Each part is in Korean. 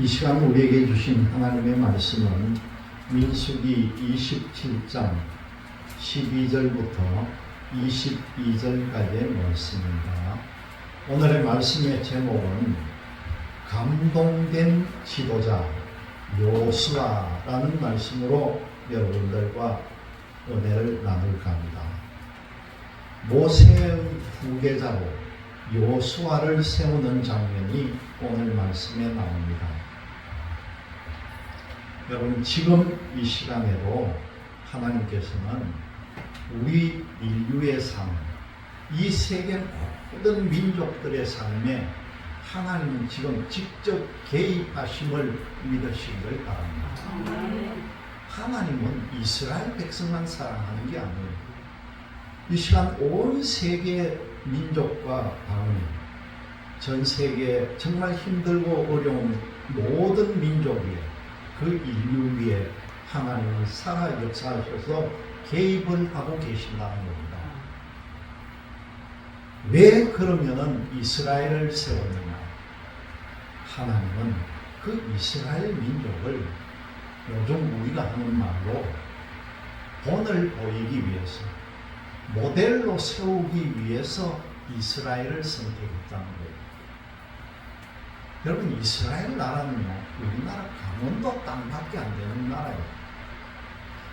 이 시간 우리에게 주신 하나님의 말씀은 민수기 27장 12절부터 22절까지의 말씀입니다. 오늘의 말씀의 제목은 감동된 지도자 요수아라는 말씀으로 여러분들과 은혜를 나눌까 합니다. 모세의 후계자로 요수아를 세우는 장면이 오늘 말씀에 나옵니다. 여러분 지금 이 시간에도 하나님께서는 우리 인류의 삶, 이 세계 모든 민족들의 삶에 하나님은 지금 직접 개입하심을 믿으시기를 바랍니다. 하나님은 이스라엘 백성만 사랑하는 게 아니에요. 이 시간 온 세계 민족과 방언, 전 세계 정말 힘들고 어려운 모든 민족 위에 그 인류 위에 하나님은 살아 역사하셔서 개입을 하고 계신다는 겁니다. 왜 그러면은 이스라엘을 세웠느냐? 하나님은 그 이스라엘 민족을 요즘 우리가 하는 말로 본을 보이기 위해서 모델로 세우기 위해서 이스라엘을 선택했다는 거예요. 여러분 이스라엘 나라는요 강원도 땅밖에 안 되는 나라예요.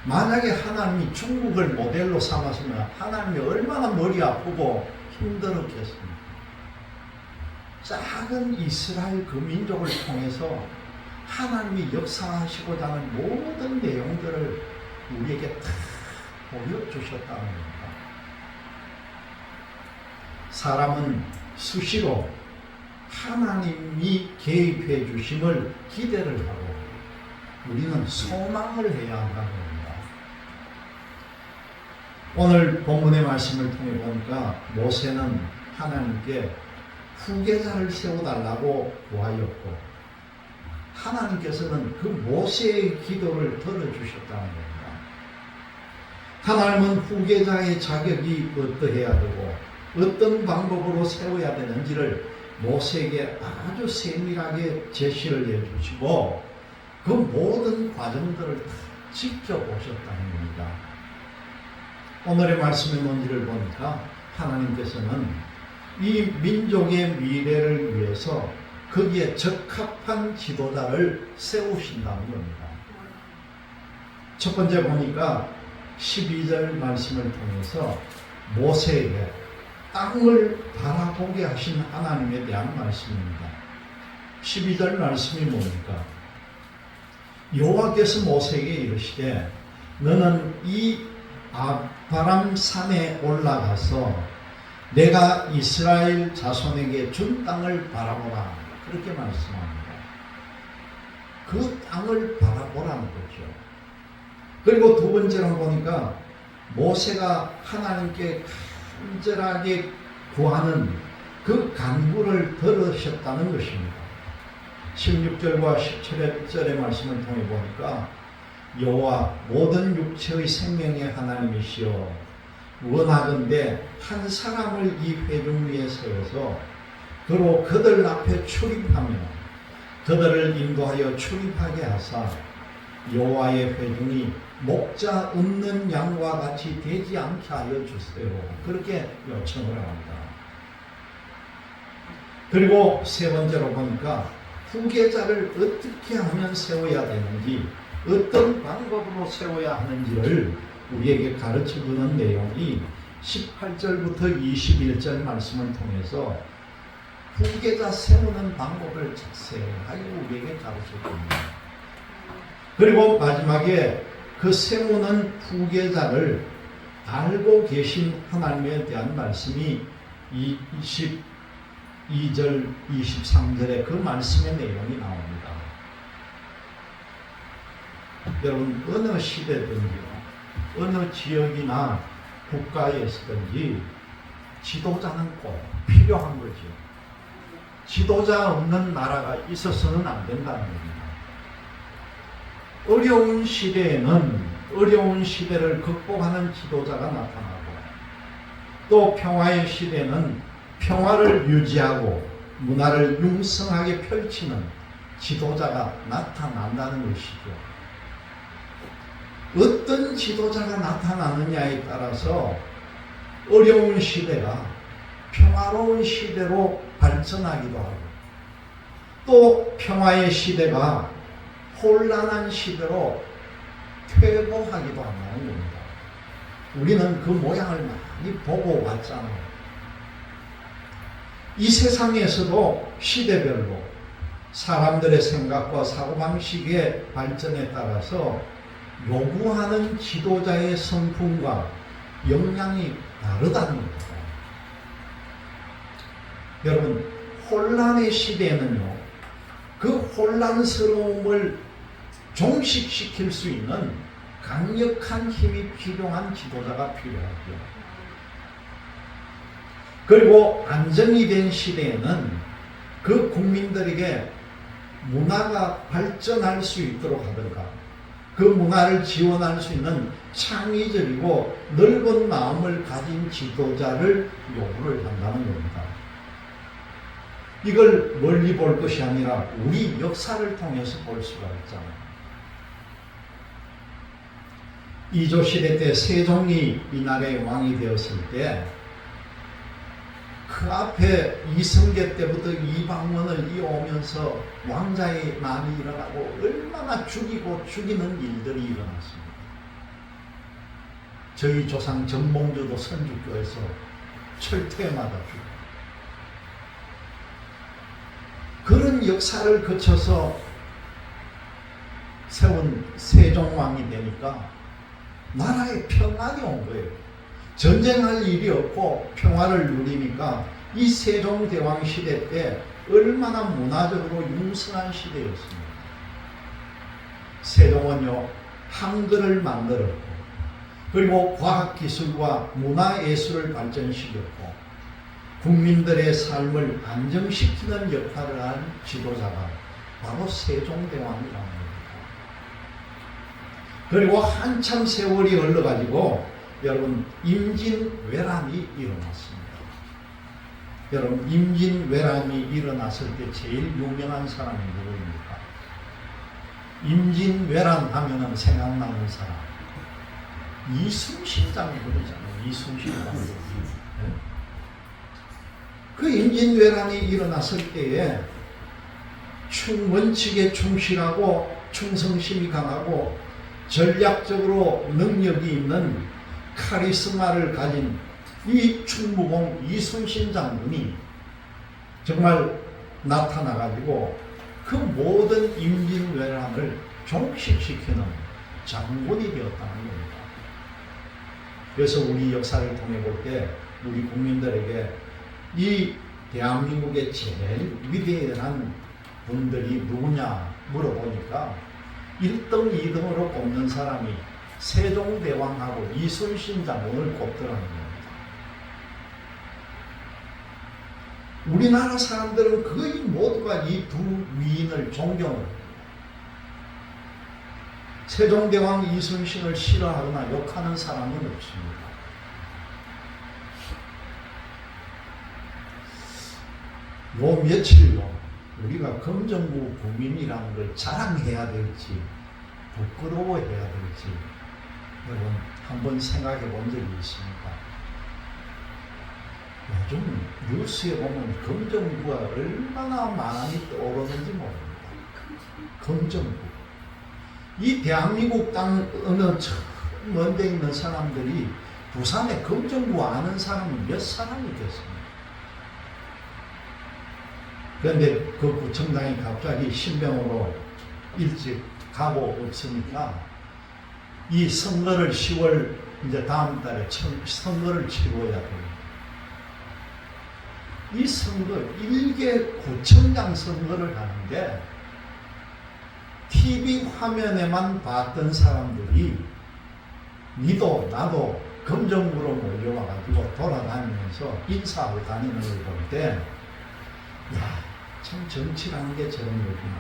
만약에 하나님이 중국을 모델로 삼았으면 하나님이 얼마나 머리 아프고 힘들었겠습니까? 작은 이스라엘 그 민족을 통해서 하나님이 역사하시고자 하는 모든 내용들을 우리에게 다 보여주셨다는 겁니다. 사람은 수시로 하나님이 개입해 주심을 기대를 하고 우리는 소망을 해야 한다는 겁니다. 오늘 본문의 말씀을 통해 보니까 모세는 하나님께 후계자를 세워달라고 구하였고 하나님께서는 그 모세의 기도를 들어주셨다는 겁니다. 하나님은 후계자의 자격이 어떠해야 되고 어떤 방법으로 세워야 되는지를 모세에게 아주 세밀하게 제시를 해주시고 그 모든 과정들을 다 지켜보셨다는 겁니다. 오늘의 말씀의 논지를 보니까 하나님께서는 이 민족의 미래를 위해서 거기에 적합한 지도자를 세우신다는 겁니다. 첫 번째 보니까 12절 말씀을 통해서 모세에게 땅을 바라보게 하신 하나님에 대한 말씀입니다. 12절 말씀이 뭡니까? 여호와께서 모세에게 이르시되 너는 이 아바람 산에 올라가서 내가 이스라엘 자손에게 준 땅을 바라보라 그렇게 말씀합니다. 그 땅을 바라보라는 거죠. 그리고 두 번째로 보니까 모세가 하나님께 간절하게 구하는 그 간구를 들으셨다는 것입니다. 16절과 17절의 말씀을 통해 보니까 여호와 모든 육체의 생명의 하나님이시여 원하건대 한 사람을 이 회중 위에 세워서 그로 그들 앞에 출입하며 그들을 인도하여 출입하게 하사 여호와의 회중이 목자 없는 양과 같이 되지 않게 하여 주세요. 그렇게 요청을 합니다. 그리고 세 번째로 보니까 후계자를 어떻게 하면 세워야 되는지 어떤 방법으로 세워야 하는지를 우리에게 가르쳐 주는 내용이 18절부터 21절 말씀을 통해서 후계자 세우는 방법을 자세하게 우리에게 가르쳐 줍니다. 그리고 마지막에 그 세우는 후계자를 알고 계신 하나님에 대한 말씀이 22절, 23절에 그 말씀의 내용이 나옵니다. 여러분 어느 시대든지요 어느 지역이나 국가에서든지 지도자는 꼭 필요한 거죠. 지도자 없는 나라가 있어서는 안 된다는 겁니다. 어려운 시대에는 어려운 시대를 극복하는 지도자가 나타나고 또 평화의 시대는 평화를 유지하고 문화를 융성하게 펼치는 지도자가 나타난다는 것이죠. 어떤 지도자가 나타나느냐에 따라서 어려운 시대가 평화로운 시대로 발전하기도 하고 또 평화의 시대가 혼란한 시대로 퇴보하기도 한다는 겁니다. 우리는 그 모양을 많이 보고 왔잖아요. 이 세상에서도 시대별로 사람들의 생각과 사고방식의 발전에 따라서 요구하는 지도자의 성품과 역량이 다르다는 겁니다. 여러분, 혼란의 시대에는요, 그 혼란스러움을 종식시킬 수 있는 강력한 힘이 필요한 지도자가 필요하죠. 그리고 안정이 된 시대에는 그 국민들에게 문화가 발전할 수 있도록 하든가 그 문화를 지원할 수 있는 창의적이고 넓은 마음을 가진 지도자를 요구를 한다는 겁니다. 이걸 멀리 볼 것이 아니라 우리 역사를 통해서 볼 수가 있잖아요. 이조 시대 때 세종이 이 나라의 왕이 되었을 때 그 앞에 이성계 때부터 이방원을 이어오면서 왕자의 난이 일어나고 얼마나 죽이고 죽이는 일들이 일어났습니다. 저희 조상 정몽주도 선주교에서 철퇴마다 죽고 그런 역사를 거쳐서 세운 세종왕이 되니까 나라에 평안이 온 거예요. 전쟁할 일이 없고 평화를 누리니까 이 세종대왕 시대 때 얼마나 문화적으로 융성한 시대였습니다. 세종은요, 한글을 만들었고, 그리고 과학기술과 문화예술을 발전시켰고, 국민들의 삶을 안정시키는 역할을 한 지도자가 바로 세종대왕이라는 겁니다. 그리고 한참 세월이 흘러가지고 여러분 임진왜란이 일어났습니다. 여러분 임진왜란이 일어났을 때 제일 유명한 사람이 누구입니까? 임진왜란 하면은 생각나는 사람 이순신 장군이잖아요. 이순신 장군. 네. 그 임진왜란이 일어났을 때에 충 원칙에 충실하고 충성심이 강하고 전략적으로 능력이 있는 카리스마를 가진 이 충무공 이순신 장군이 정말 나타나가지고 그 모든 임진왜란을 종식시키는 장군이 되었다는 겁니다. 그래서 우리 역사를 통해 볼 때 우리 국민들에게 이 대한민국의 제일 위대한 분들이 누구냐 물어보니까 1등, 2등으로 꼽는 사람이 세종대왕하고 이순신 장군을 꼽더라는 겁니다. 우리나라 사람들은 거의 모두가 이 두 위인을 존경을. 세종대왕 이순신을 싫어하거나 욕하는 사람은 없습니다. 요 며칠로 우리가 검정구 국민이라는 걸 자랑해야 될지 부끄러워해야 될지 여러분 한번 생각해 본 적이 있습니까? 요즘 뉴스에 보면 검정구가 얼마나 많이 떠오르는지 모릅니다. 검정구. 이 대한민국 땅 어느 먼데 있는 사람들이 부산에 검정구 아는 사람은 몇 사람이 됐습니다. 그런데 그 구청장이 갑자기 신병으로 일찍 가고 없으니까 이 선거를 10월 이제 다음 달에 선거를 치러야 돼요. 이 선거 일개 구청장 선거를 하는데 TV 화면에만 봤던 사람들이 니도 나도 검정구로 몰려와가지고 돌아다니면서 인사하고 다니는 걸 볼 때, 야, 참 정치라는 게 저런 거구나.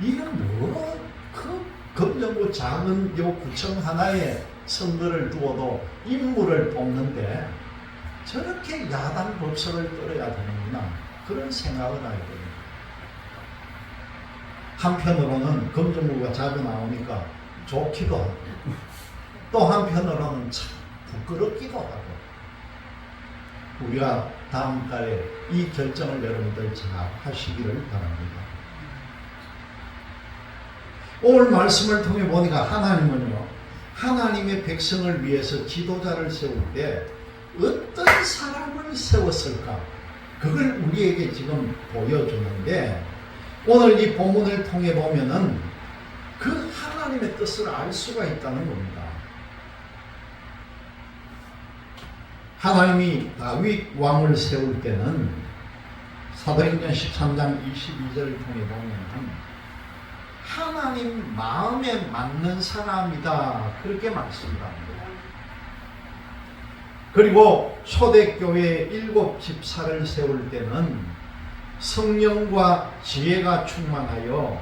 이건 뭐, 그 검정구 작은 요 구청 하나에 선거를 두어도 인물을 뽑는데 저렇게 야당 법석을 떨어야 되는구나. 그런 생각을 하게 됩니다. 한편으로는 검정고가 자주 나오니까 좋기도 하고 또 한편으로는 참 부끄럽기도 하고 우리가 다음 달에 이 결정을 여러분들 잘 하시기를 바랍니다. 오늘 말씀을 통해 보니까 하나님은요, 하나님의 백성을 위해서 지도자를 세울 때 어떤 사람을 세웠을까? 그걸 우리에게 지금 보여주는데 오늘 이 본문을 통해 보면은 그 하나님의 뜻을 알 수가 있다는 겁니다. 하나님이 다윗 왕을 세울 때는 사도행전 13장 22절을 통해 보면은 하나님 마음에 맞는 사람이다 그렇게 말씀합니다. 그리고 초대교회 일곱 집사를 세울 때는 성령과 지혜가 충만하여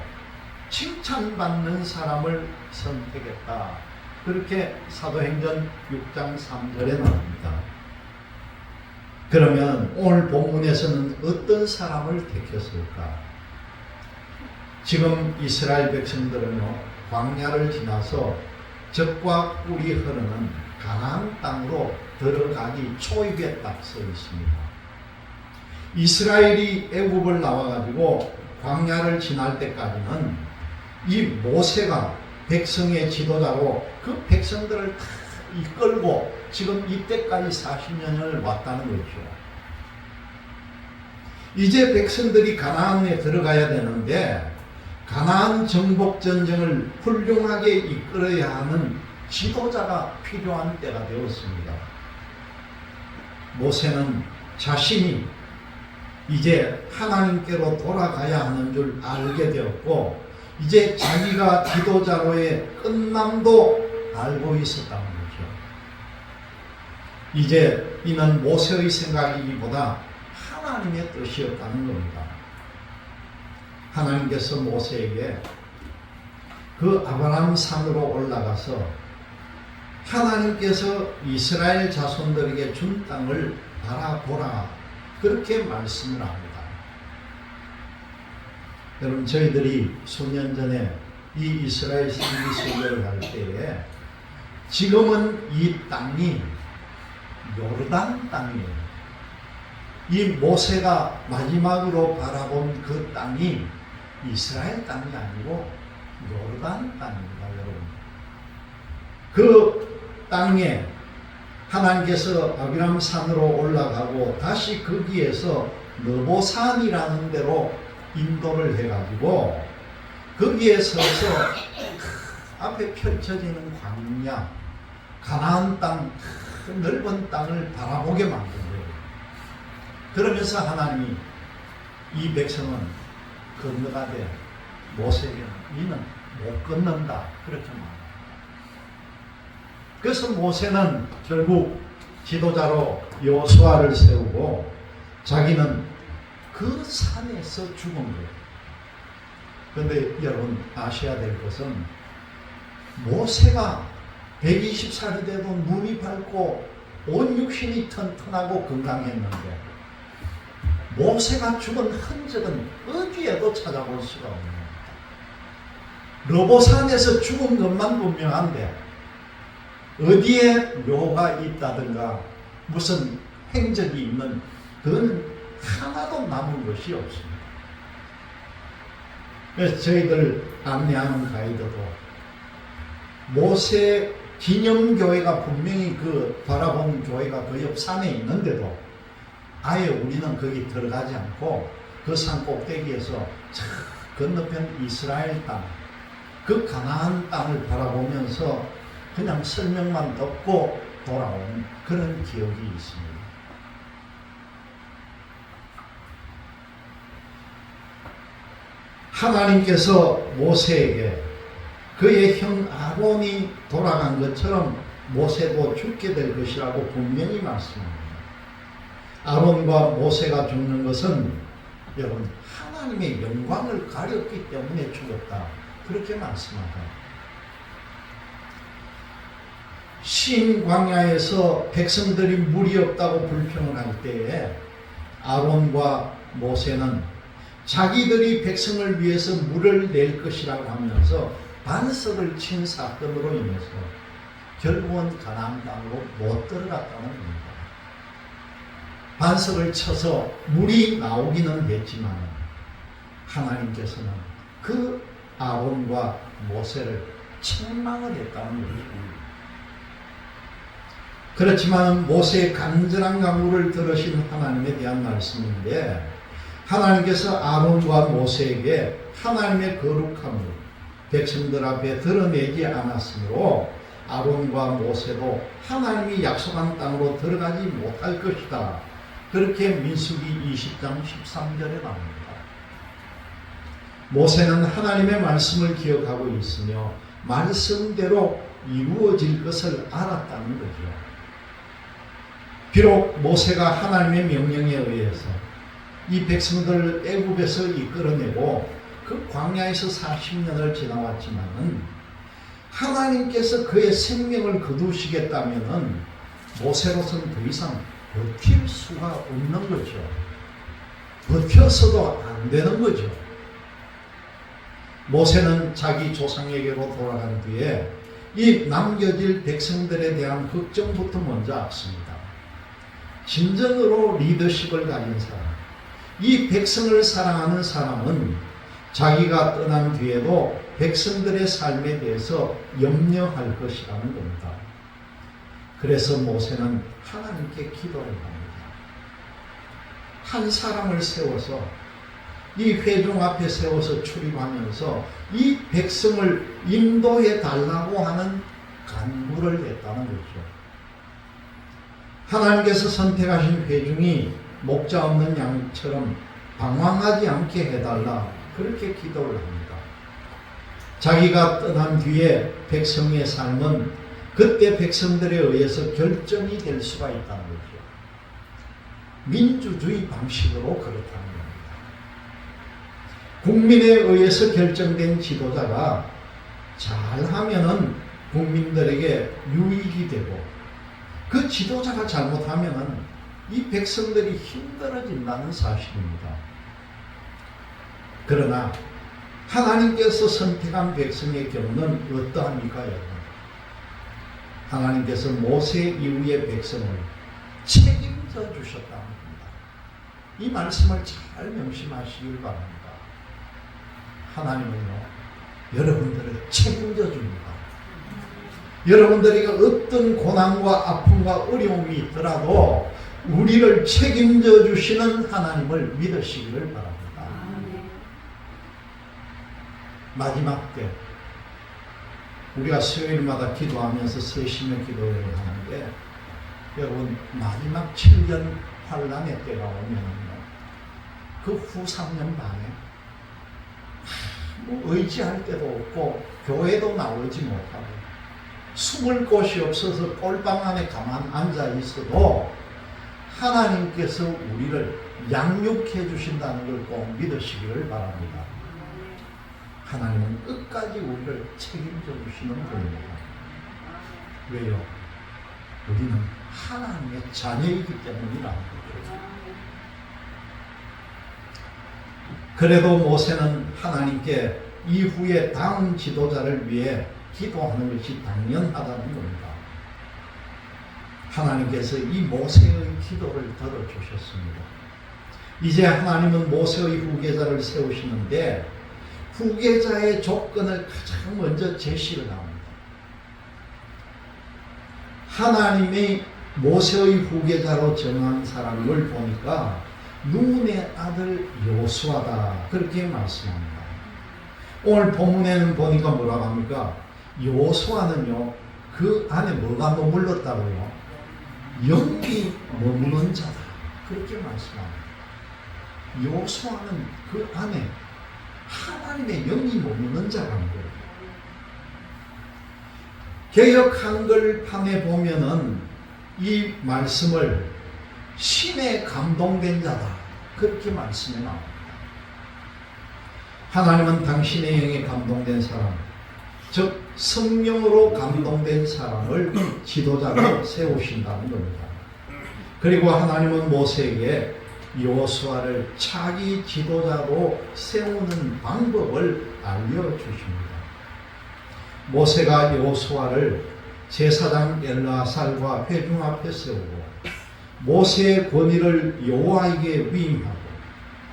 칭찬받는 사람을 선택했다. 그렇게 사도행전 6장 3절에 나옵니다. 그러면 오늘 본문에서는 어떤 사람을 택했을까? 지금 이스라엘 백성들은요, 광야를 지나서 적과 꿀이 흐르는 가나안 땅으로 들어가기 딱서 있습니다. 이스라엘이 애굽을 나와가지고 광야를 지날 때까지는 이 모세가 백성의 지도자로 그 백성들을 다 이끌고 지금 이때까지 40년을 왔다는 거죠. 이제 백성들이 가나안에 들어가야 되는데 가나안 정복 전쟁을 훌륭하게 이끌어야 하는 지도자가 필요한 때가 되었습니다. 모세는 자신이 이제 하나님께로 돌아가야 하는 줄 알게 되었고 이제 자기가 지도자로의 끝남도 알고 있었다는 거죠. 이제 이는 모세의 생각이기보다 하나님의 뜻이었다는 겁니다. 하나님께서 모세에게 그 아브라함 산으로 올라가서 하나님께서 이스라엘 자손들에게 준 땅을 바라보라 그렇게 말씀을 합니다. 여러분 저희들이 수년 전에 이 이스라엘 신기 소개를 할 때에 지금은 이 땅이 요르단 땅이에요. 이 모세가 마지막으로 바라본 그 땅이 이스라엘 땅이 아니고 요르단 땅입니다, 여러분. 그 땅에 하나님께서 아비람 산으로 올라가고 다시 거기에서 너보산이라는 데로 인도를 해가지고 거기에 서서 앞에 펼쳐지는 광야, 가나안 땅, 큰 넓은 땅을 바라보게 만든 거예요. 그러면서 하나님이 이 백성은 건너가되 모세에게 이는 못 건넌다 그렇게 말합니다. 그래서 모세는 결국 지도자로 여호수아를 세우고 자기는 그 산에서 죽은 거예요. 그런데 여러분 아셔야 될 것은 모세가 120살이 돼도 눈이 밝고 온 육신이 튼튼하고 건강했는데 모세가 죽은 흔적은 어디에도 찾아볼 수가 없는. 러보산에서 죽은 것만 분명한데 어디에 묘가 있다든가 무슨 행적이 있는 그건 하나도 남은 것이 없습니다. 그래서 저희들 안내하는 가이드도 모세 기념교회가 분명히 그 바라본 교회가 그 옆 산에 있는데도 아예 우리는 거기 들어가지 않고 그 산 꼭대기에서 저 건너편 이스라엘 땅, 그 가나안 땅을 바라보면서 그냥 설명만 듣고 돌아온 그런 기억이 있습니다. 하나님께서 모세에게 그의 형 아론이 돌아간 것처럼 모세도 죽게 될 것이라고 분명히 말씀합니다. 아론과 모세가 죽는 것은 여러분 하나님의 영광을 가렸기 때문에 죽었다. 그렇게 말씀합니다. 신광야에서 백성들이 물이 없다고 불평을 할 때에 아론과 모세는 자기들이 백성을 위해서 물을 낼 것이라고 하면서 반석을 친 사건으로 인해서 결국은 가나안 땅으로 못 들어갔다는 겁니다. 반석을 쳐서 물이 나오기는 했지만 하나님께서는 그 아론과 모세를 책망을 했다는 거죠. 그렇지만 모세의 간절한 강구를 들으신 하나님에 대한 말씀인데 하나님께서 아론과 모세에게 하나님의 거룩함을 백성들 앞에 드러내지 않았으므로 아론과 모세도 하나님이 약속한 땅으로 들어가지 못할 것이다. 그렇게 민수기 20장 13절에 나옵니다. 모세는 하나님의 말씀을 기억하고 있으며 말씀대로 이루어질 것을 알았다는 거죠. 비록 모세가 하나님의 명령에 의해서 이 백성들을 애굽에서 이끌어내고 그 광야에서 40년을 지나왔지만은 하나님께서 그의 생명을 거두시겠다면은 모세로서는 더 이상 버틸 수가 없는 거죠. 버텨서도 안 되는 거죠. 모세는 자기 조상에게로 돌아간 뒤에 이 남겨질 백성들에 대한 걱정부터 먼저 앞섭니다. 진정으로 리더십을 가진 사람, 이 백성을 사랑하는 사람은 자기가 떠난 뒤에도 백성들의 삶에 대해서 염려할 것이라는 겁니다. 그래서 모세는 하나님께 기도를 합니다. 한 사람을 세워서 이 회중 앞에 세워서 출입하면서 이 백성을 인도해 달라고 하는 간구를 했다는 거죠. 하나님께서 선택하신 회중이 목자 없는 양처럼 방황하지 않게 해달라 그렇게 기도를 합니다. 자기가 떠난 뒤에 백성의 삶은 그때 백성들에 의해서 결정이 될 수가 있다는 거죠. 민주주의 방식으로 그렇다는 겁니다. 국민에 의해서 결정된 지도자가 잘하면은 국민들에게 유익이 되고 그 지도자가 잘못하면은 이 백성들이 힘들어진다는 사실입니다. 그러나 하나님께서 선택한 백성의 경우는 어떠합니까, 여러분? 하나님께서 모세 이후의 백성을 책임져 주셨다는 겁니다. 이 말씀을 잘 명심하시길 바랍니다. 하나님은요, 여러분들을 책임져 줍니다. 여러분들이 어떤 고난과 아픔과 어려움이 있더라도 우리를 책임져 주시는 하나님을 믿으시기를 바랍니다. 마지막 때 우리가 수요일마다 기도하면서 세심의 기도를 하는데 여러분 마지막 7년 환란의 때가 오면은요 그후 3년 반에 뭐 의지할 데도 없고 교회도 나오지 못하고 숨을 곳이 없어서 꼴방 안에 가만 앉아 있어도 하나님께서 우리를 양육해 주신다는 걸 꼭 믿으시기를 바랍니다. 하나님은 끝까지 우리를 책임져 주시는 분입니다. 왜요? 우리는 하나님의 자녀이기 때문이라는 거죠. 그래도 모세는 하나님께 이후에 다음 지도자를 위해 기도하는 것이 당연하다는 겁니다. 하나님께서 이 모세의 기도를 들어주셨습니다. 이제 하나님은 모세의 후계자를 세우시는데 후계자의 조건을 가장 먼저 제시를 합니다. 하나님이 모세의 후계자로 정한 사람을 보니까 눈의 아들 요수아다 그렇게 말씀합니다. 오늘 본문에는 보니까 뭐라고 합니까? 요수아는요 그 안에 뭐가 머물렀다고요? 영이 머무는 자다 그렇게 말씀합니다. 요수아는 그 안에 하나님의 영이 머무는 자라는 거예요. 개혁 한글판에 보면은 이 말씀을 신에 감동된 자다. 그렇게 말씀에 나옵니다. 하나님은 당신의 영에 감동된 사람, 즉 성령으로 감동된 사람을 지도자로 세우신다는 겁니다. 그리고 하나님은 모세에게 여호수아를 차기 지도자로 세우는 방법을 알려주십니다. 모세가 여호수아를 제사장 엘라살과 회중 앞에 세우고 모세의 권위를 여호와에게 위임하고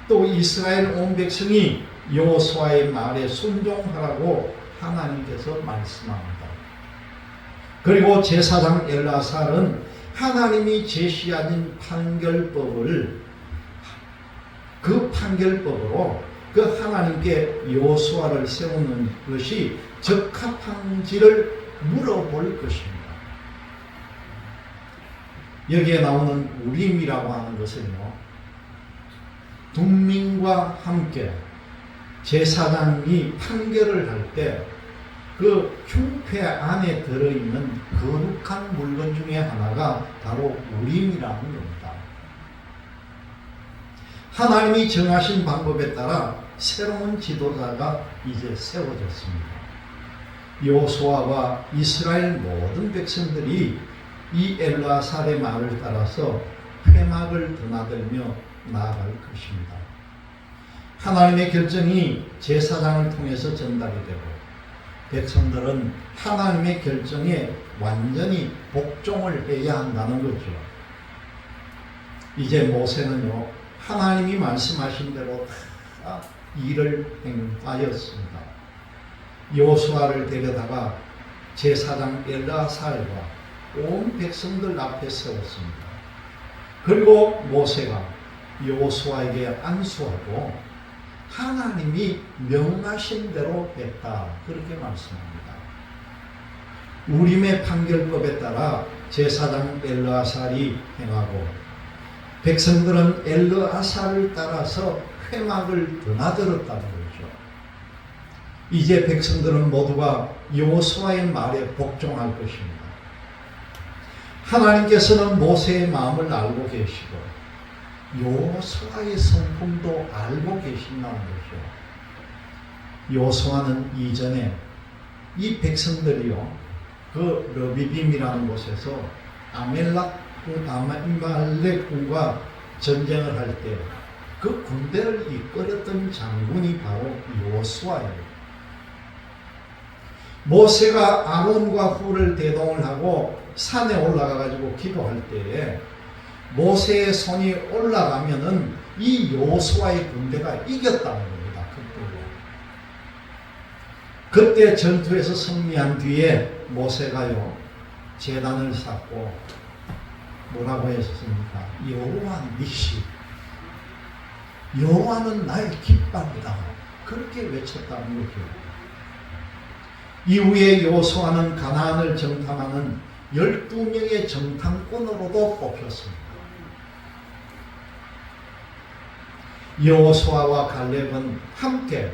또 이스라엘 온 백성이 여호수아의 말에 순종하라고 하나님께서 말씀합니다. 그리고 제사장 엘라살은 하나님이 제시하신 판결법을 그 판결법으로 그 하나님께 여호수아를 세우는 것이 적합한지를 물어볼 것입니다. 여기에 나오는 우림이라고 하는 것은요. 국민과 함께 제사장이 판결을 할 때 그 흉패 안에 들어있는 거룩한 물건 중에 하나가 바로 우림이라는 겁니다. 하나님이 정하신 방법에 따라 새로운 지도자가 이제 세워졌습니다. 요수아와 이스라엘 모든 백성들이 이 엘라살의 말을 따라서 회막을 드나들며 나아갈 것입니다. 하나님의 결정이 제사장을 통해서 전달이 되고 백성들은 하나님의 결정에 완전히 복종을 해야 한다는 거죠. 이제 모세는요, 하나님이 말씀하신 대로 다 일을 행하였습니다. 요수아를 데려다가 제사장 엘라살과 온 백성들 앞에 세웠습니다. 그리고 모세가 요수아에게 안수하고 하나님이 명하신 대로 했다. 그렇게 말씀합니다. 우림의 판결법에 따라 제사장 엘르아살이 행하고 백성들은 엘르아살을 따라서 회막을 드나들었다는 거죠. 이제 백성들은 모두가 여호수아의 말에 복종할 것입니다. 하나님께서는 모세의 마음을 알고 계시고 요수아의 성품도 알고 계신다는 거죠. 요수아는 이전에 이 백성들이요, 그 러비빔이라는 곳에서 아멜락, 아말렉군과 전쟁을 할 때 그 군대를 이끌었던 장군이 바로 요수아예요. 모세가 아론과 후를 대동을 하고 산에 올라가 가지고 기도할 때에 모세의 손이 올라가면은 이 요수아의 군대가 이겼다는 겁니다. 그때 전투에서 승리한 뒤에 모세가요 재단을 쌓고 뭐라고 했습니까? 여호와 니시 여호와는 나의 깃발이다. 그렇게 외쳤다는 거죠. 이후에 요수아는 가나안을 정탐하는 12명의 정탐꾼으로도 뽑혔습니다. 여호수아와 갈렙은 함께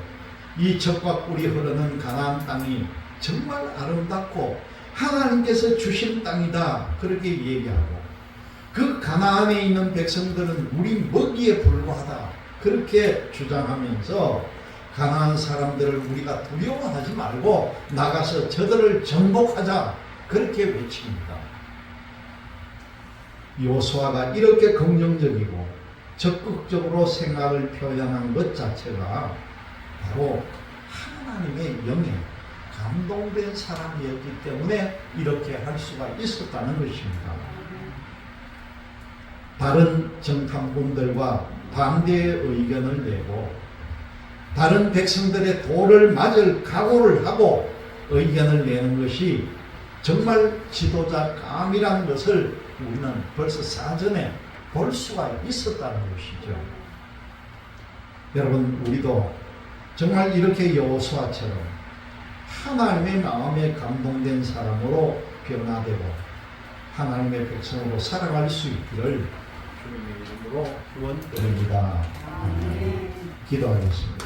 이 적과 꿀이 흐르는 가나안 땅이 정말 아름답고 하나님께서 주신 땅이다 그렇게 얘기하고 그 가나안에 있는 백성들은 우리 먹이에 불과하다 그렇게 주장하면서 가나안 사람들을 우리가 두려워하지 말고 나가서 저들을 정복하자 그렇게 외칩니다. 요수아가 이렇게 긍정적이고 적극적으로 생각을 표현한 것 자체가 바로 하나님의 영에 감동된 사람이었기 때문에 이렇게 할 수가 있었다는 것입니다. 다른 정탐꾼들과 반대의 의견을 내고 다른 백성들의 도를 맞을 각오를 하고 의견을 내는 것이 정말 지도자 감이라는 것을 우리는 벌써 사전에 볼 수가 있었다는 것이죠. 여러분 우리도 정말 이렇게 여호수아처럼 하나님의 마음에 감동된 사람으로 변화되고 하나님의 백성으로 살아갈 수 있기를 주님의 이름으로 기원드립니다. 기도하겠습니다.